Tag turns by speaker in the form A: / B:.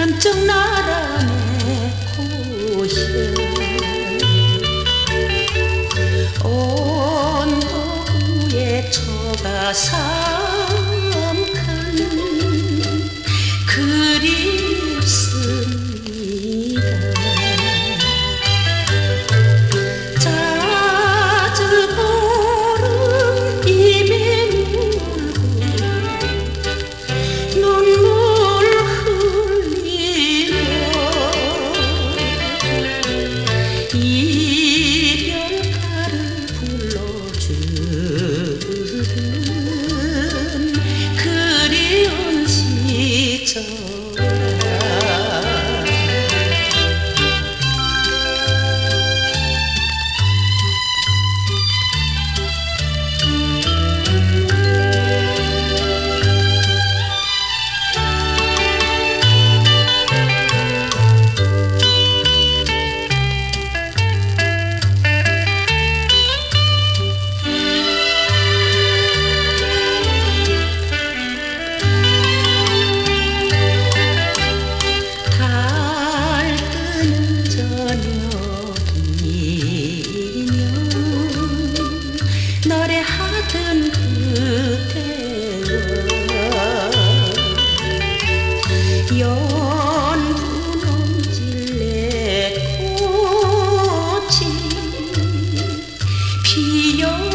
A: 남쪽 나라네 곳에 온도구의 초가 삼큰 그리 your